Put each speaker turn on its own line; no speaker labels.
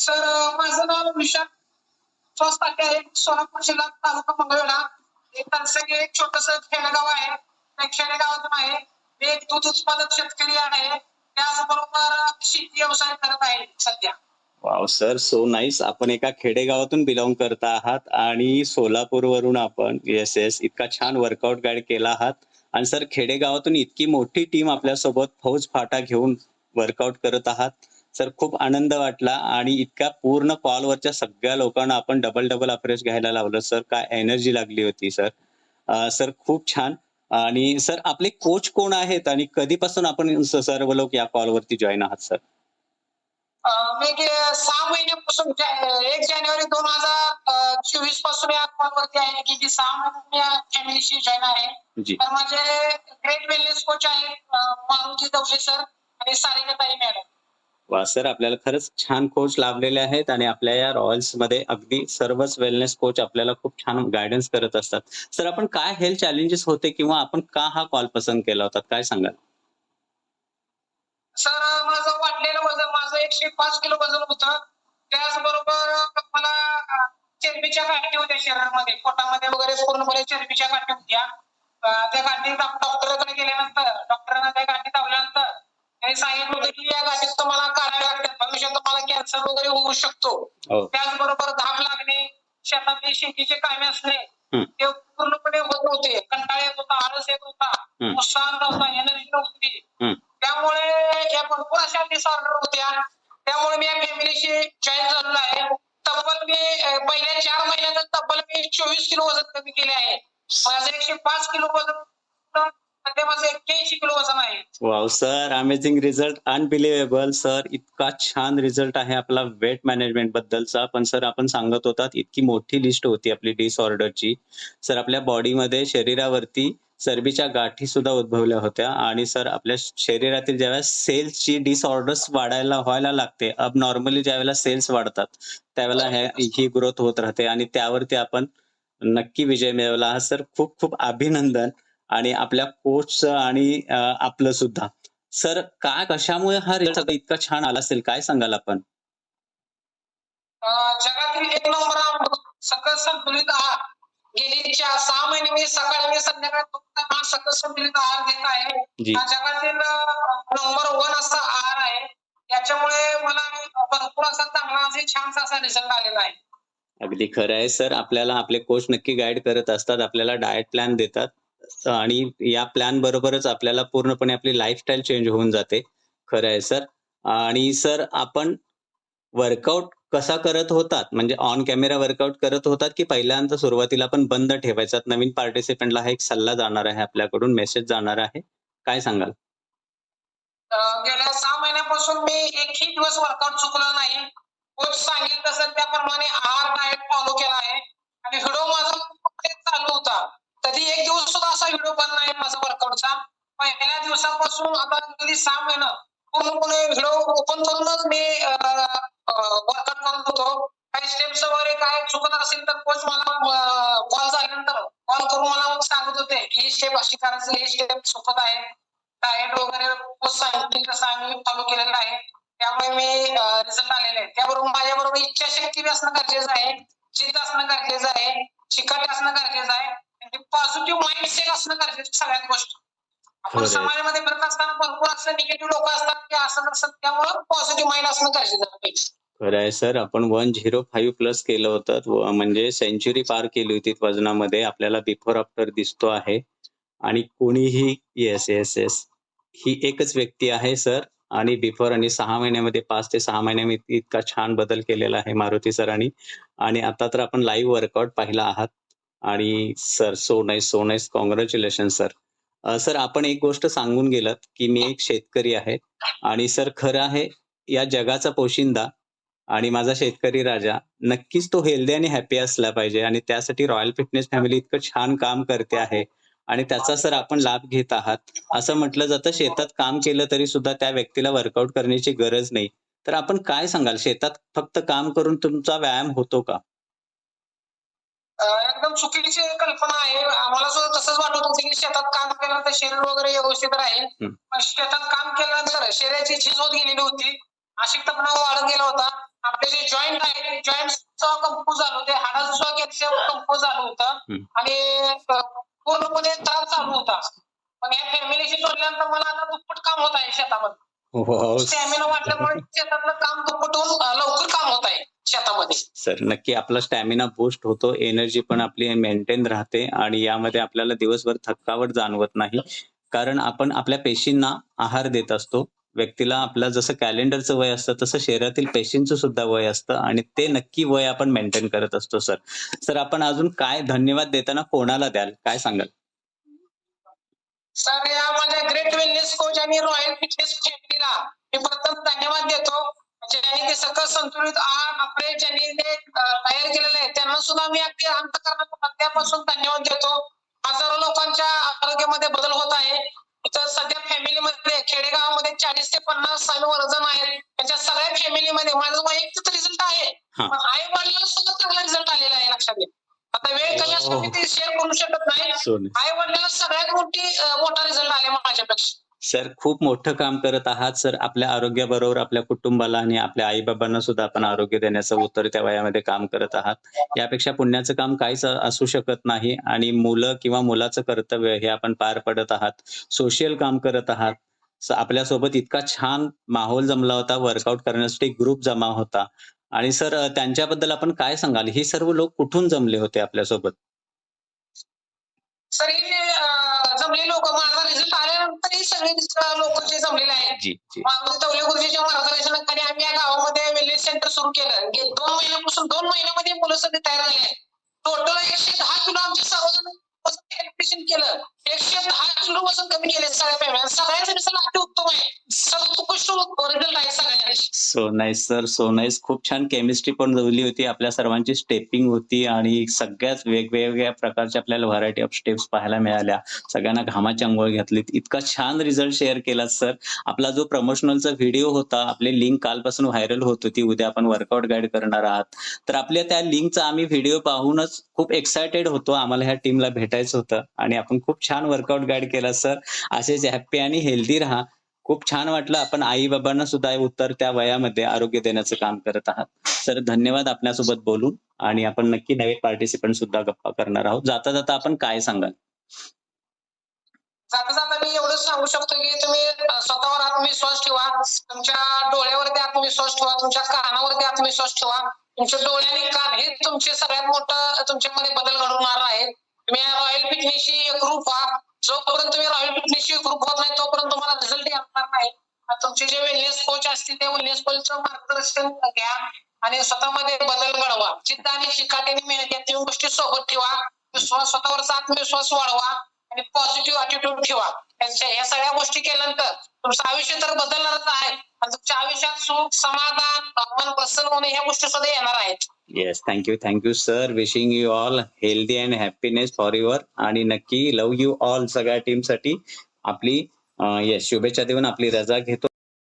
Sir माझं नाव विशाल. स्वस्ताटे आहे. सोलापूर जिल्हा तालुका मंगळवेढा. एक तनसंग एक छोटस खेडेगाव आहे. त्या खेडेगावातून आहे. मी एक दूध उत्पादक शेतकरी आहे. त्याचबरोबर शेती व्यवसाय करत आहे सध्या.
वाव सर सो नाईस आपण एका खेडेगावातून बिलॉंग करता आहात आणि सोलापूर वरून आपण येस येस इतका छान वर्कआउट गाईड केला आहात. आणि सर खेडेगावातून इतकी मोठी टीम आपल्यासोबत फौज फाटा घेऊन वर्कआउट करत आहात. सर खूप आनंद वाटला आणि इतक्या पूर्ण कॉलवरच्या सगळ्या लोकांना आपण डबल डबल अप्रेस घ्यायला लावलं. सर काय एनर्जी लागली होती सर. सर खूप छान. आणि सर आपले कोच कोण आहेत आणि कधीपासून आपण सर्व लोक या कॉलवरती जॉईन आहात सर?
मी सहा महिन्यापासून एक जानेवारी दोन हजार चोवीसपासून या कॉलवरती आहे की जी सहा महिने या फॅमिलीशी जॉईन आहे. तर माझे ग्रेट वेलनेस कोच आहेत मारुती दवले सर आणि सारिकाताई मॅडम
वा सर आपल्याला खरंच छान कोच लाभलेले आहेत आणि आपल्या या रॉयल्समध्ये अगदी सर्वच वेलनेस कोच आपल्याला खूप छान गायडन्स करत असतात. सर आपण काय हेल्थ चॅलेंजेस होते किंवा आपण का हा कॉल पसंत केला होता? काय सांगाल?
सर माझं वाढलेलं वजन माझं एकशे पाच किलो वजन होतं. त्याचबरोबर मला चरबीच्या गाठी होत्या शरीरामध्ये. पोटामध्ये वगैरे पूर्णपणे चरबीच्या गाठी होत्या. त्या गाठी डॉक्टरकडे गेल्यानंतर डॉक्टरांना त्या गाठी लावल्यानंतर त्यांनी सांगितलं होतं की या गाठीत तुम्हाला काढायला लागतात. भविष्यात तुम्हाला कॅन्सर वगैरे होऊ शकतो.
हो.
त्याचबरोबर धाप लागणे शेतातले शेतीचे कामे असणे. ते पूर्णपणे होत नव्हते. कंटाळा येत होता आळस येत होता. उत्साह नव्हता एनर्जी नव्हती. त्यामुळे या भरपूर अशा डिसऑर्डर होत्या. त्यामुळे मी या फॅमिलीशी जॉईन झालेलो आहे. तब्बल मी पहिल्या चार महिन्यात तब्बल मी चोवीस किलो वजन कमी केले आहे. माझं एकशे पाच किलो वजन सध्या माझं एक्क्याऐंशी किलो वजन आहे.
Wow sir amazing result unbelievable sir इतका छान रिझल्ट आहे आपला वेट मॅनेजमेंट बद्दलचा. पण सर आपण सांगत होतात इतकी मोठी लिस्ट होती आपली डिसऑर्डरची सर आपल्या बॉडीमध्ये शरीरावरती चरबीच्या गाठी सुद्धा उद्भवल्या होत्या. आणि सर आपल्या शरीरातील ज्यावेळेस सेल्सची डिसऑर्डर्स वाढायला व्हायला लागते अब नॉर्मली ज्यावेळेला सेल्स वाढतात त्यावेळेला हे- ही ग्रोथ होत राहते. आणि त्यावरती आपण नक्की विजय मिळवला. हा सर खूप खूप अभिनंदन. आणि आपल्या कोचचं आणि आपलं सुद्धा. सर काय कशामुळे हा रिझल्ट इतका छान आला असेल? काय सांगाल आपण?
जगातील एक नंबर सकल संतुलित आहार. गेली सहा महिने मी सकाळी आणि संध्याकाळी हा सकल संतुलित आहार घेत आहे. हा जगातील नंबर वन असा आहार आहे. याच्यामुळे मला भरपूर असा चांगला असे छानसा असा रिझल्ट आलेला आहे.
अगदी खरं आहे सर. आपल्याला आपले कोच नक्की गाईड करत असतात. आपल्याला डाएट प्लॅन देतात. आणि या प्लॅन बरोबरच आपल्याला पूर्णपणे आपली लाईफस्टाईल चेंज होऊन जाते. खरं आहे सर आणि सर आपण वर्कआउट कसा करत होतात? म्हणजे ऑन कॅमेरा वर्कआउट करत होतात की पहिल्यांदा सुरुवातीला आपण बंद ठेवायचा नवीन पार्टिसिपेंटला हा एक सल्ला जाणार आहे आपल्याकडून मेसेज जाणार आहे. काय सांगाल?
गेल्या सहा महिन्यापासून मी एकही दिवस वर्कआउट चुकलो नाही. कोच सांगेल तसं त्याप्रमाणे आहार डाएट फॉलो केला आहे. आणि व्हिडिओ माझा चालू होता. कधी एक दिवस सुद्धा असा व्हिडिओ बंद नाही माझा वर्कआउटचा पहिल्या दिवसापासून आता कधी सहा महिना पूर्णपणे व्हिडिओ ओपन करूनच मी वर्कआउट करत होतो. काही स्टेप्स वगैरे काय चुकत असेल तर कोच मला कॉल झाल्यानंतर कॉल करून मला सांगत होते की ही स्टेप अशी करायची ही स्टेप चुकत आहे. डाएट वगैरे कोच सांगितलं तसं आम्ही फॉलो केलेलं आहे. त्यामुळे मी रिझल्ट आलेले आहे. त्याबरोबर माझ्याबरोबर इच्छाशक्ती बी असणं गरजेचं आहे. जिद्द असणं गरजेचं आहे. चिकट असणं गरजेचं आहे. पॉझिटिव्ह माइंडसेट असणं गरजेचं सगळ्यात गोष्ट. आपण. समाजामध्ये करत असताना भरपूर असं निगेटिव्ह लोक असतात की असं नसतं त्यामुळे पॉझिटिव्ह माइंड असणं गरजेचं आहे.
खरं आहे सर आपण वन झिरो फाईव्ह प्लस केलं होतं. म्हणजे सेंचुरी पार केली होती वजनामध्ये. आपल्याला बिफोर आफ्टर दिसतो आहे. आणि कोणीही येस येस येस ही एकच व्यक्ती आहे सर. आणि बिफोर आणि सहा महिन्यामध्ये पाच ते सहा महिन्यामध्ये इतका छान बदल केलेला आहे मारुती सरांनी. आणि आता तर आपण लाईव्ह वर्कआउट पाहिला आहात. आणि sir so nice so nice congratulation sir. Sir आपण एक गोष्ट सांगून गेलात की मी एक शेतकरी आहे आणि सर खरं आहे या जगाचा पोशिंदा आणि माझा शेतकरी राजा नक्कीच तो हेल्दी आणि हॅपी असला पाहिजे आणि त्यासाठी रॉयल फिटनेस फॅमिली इतकं छान काम करते आहे आणि त्याचा सर आपण लाभ घेत आहात. असं म्हटलं जातं शेतात काम केलं तरी सुद्धा त्या व्यक्तीला वर्कआउट करण्याची गरज नाही. तर आपण काय सांगाल? शेतात फक्त काम करून तुमचा व्यायाम होतो का?
एकदम चुकीची कल्पना आहे. आम्हाला सुद्धा तसंच वाटत होतं की शेतात काम केल्यानंतर शरीर वगैरे व्यवस्थित राहील. पण शेतात काम केल्यानंतर शरीराची झीज होत गेलेली होती. अशक्तपणा वाढत गेला होता. आपले जे जॉईंट आहे जॉईंट कंपोज झालं होते. हाडाचं सुद्धा कॅल्शियम कंपोज झालं होतं. आणि पूर्णपणे त्रास चालू होता. पण या फॅमिलीशी जोडल्यानंतर मला आता दुप्पट काम होत आहे शेतामध्ये. स्टॅमिना वाटल्यामुळे शेतातलं काम लवकर काम होत आहे शेतामध्ये.
सर नक्की आपला स्टॅमिना बूस्ट होतो. एनर्जी पण आपली मेंटेन राहते आणि यामध्ये आपल्याला दिवसभर थकावट जाणवत नाही. कारण आपण आपल्या पेशींना आहार देत असतो. व्यक्तीला आपलं जसं कॅलेंडरचं वय असतं तसं शरीरातील पेशींचं सुद्धा वय असतं आणि ते नक्की वय आपण मेंटेन करत असतो सर सर आपण अजून काय धन्यवाद देताना कोणाला द्याल? काय सांगाल?
सर या माझ्या ग्रेट वेलनेस कोच आणि रॉयल फिटनेस फॅमिलीला मी प्रथम धन्यवाद देतो. ज्यांनी ते सकल संतुलित आहार आपले ज्यांनी ते तयार केलेले आहे त्यांना सुद्धा मी अगदी अंतकरणातून मध्यापासून धन्यवाद देतो. हजारो लोकांच्या आरोग्यामध्ये बदल होत आहे. इथं सध्या फॅमिलीमध्ये खेडेगावामध्ये चाळीस ते पन्नास साल वजन आहेत. त्यांच्या सगळ्या फॅमिलीमध्ये माझा वैयक्तिक रिझल्ट आहे. आई वडिलांना सुद्धा चांगला रिझल्ट आलेला आहे लक्षात घ्या. आता वेळ कमी असल्यामुळे मी ते शेअर करू शकत नाही.
सोन.
आई वडिलांना सगळ्यात मोठी अं, मोठा रिझल्ट आले माझ्यापेक्षा.
सर खूप मोठं काम करत आहात सर. आपल्या आरोग्याबरोबर आपल्या कुटुंबाला आणि आपल्या आईबाबांना सुद्धा आपण आरोग्य देण्याचं उतरत्या वयामध्ये काम करत आहात. यापेक्षा पुण्याचं काम काहीच असू शकत नाही आणि मुलं किंवा मुलाचं कर्तव्य हे आपण पार पडत आहात. सोशल काम करत आहात. स- आपल्यासोबत इतका छान माहोल जमला होता. वर्कआउट करण्यासाठी ग्रुप जमा होता. आणि सर त्यांच्याबद्दल आपण काय सांगाल? ही सर्व लोक कुठून जमले होते आपल्यासोबत?
सर हे जमले लोक माझा रिझल्ट आल्यानंतर ही सगळे लोक जे जमलेले आहेत. तवले गुरुजीच्या मार्गदर्शनाखाली आम्ही या गावामध्ये वेलनेस सेंटर सुरू केलं. दोन महिन्यापासून दोन महिन्यामध्ये मुलं सगळे तयार झाले टोटल एकशे दहा किलो आमचे सर्वजण कॅल्क्युलेशन केलं. एकशे दहा किलो वजन कमी केले सगळ्या फॅमिली रिझल्ट अति उत्तम आहे. रिझल्ट आहे
so nice sir so nice खूप छान केमिस्ट्री पण जुळली होती. आपल्या सर्वांची स्टेपिंग होती आणि सगळ्याच वेगवेगळ्या प्रकारच्या आपल्याला व्हरायटी ऑफ स्टेप्स पाहायला मिळाल्या. सगळ्यांना घामाची आंघोळ घेतली इतका छान रिझल्ट शेअर केला सर आपला जो प्रमोशनलचा व्हिडिओ होता आपली लिंक कालपासून व्हायरल होत होती. उद्या आपण वर्कआउट गाईड करणार आहात. तर आपल्या त्या लिंकचा आम्ही व्हिडिओ पाहूनच खूप एक्सायटेड होतो. आम्हाला ह्या टीमला भेटायचं होतं. आणि आपण खूप छान वर्कआउट गाईड केला सर असेच हॅप्पी आणि हेल्दी राहा. खूप छान वाटलं. आपण आई बाबांना सुद्धा उत्तर त्या वयामध्ये आरोग्य देण्याचं काम करत आहात. सर धन्यवाद आपल्यासोबत बोलून. आणि आपण नक्की नवीन पार्टिसिपंट सुद्धा गप्पा करणार आहोत. जाता जाता आपण काय सांगाल?
जाता जाता मी एवढंच सांगू शकतो की तुम्ही स्वतःवर आत्मविश्वास ठेवा. तुमच्या डोळ्यावरती आत्मविश्वास ठेवा. तुमच्या कानावरती आत्मविश्वास ठेवा. तुमच्या डोळे आणि कान हे तुमचे सगळ्यात मोठं तुमच्यामध्ये बदल घडवणार आहे. तुम्ही रॉयल फिटनेसशी एकरूप व्हा. जोपर्यंत तुम्ही रॉयल फिटनेसशी एकरूप होत नाही तोपर्यंत तुम्हाला रिझल्ट येणार नाही. तुमचे जे वेलनेस कोच असतील त्या वेलनेस कोचचं मार्गदर्शन घ्या आणि स्वतःमध्ये बदल घडवा. जिद्द आणि चिकाटीने मेहनत या तीन गोष्टी सोबत ठेवा. विश्वास स्वतःवरचा आत्मविश्वास वाढवा आणि पॉझिटिव्ह अटिट्यूड ठेवा. त्यांच्या या सगळ्या गोष्टी केल्यानंतर तुमचं आयुष्य तर बदलणारच आहे. आणि तुमच्या आयुष्यात सुख समाधान मन प्रसन्न होणे ह्या गोष्टी सुद्धा येणार आहेत.
Yes thank you thank you sir wishing you all healthy and happiness for your आणि नक्की लव यू ऑल सगळ्या टीमसाठी आपली येस शुभेच्छा देऊन आपली रजा घेतो.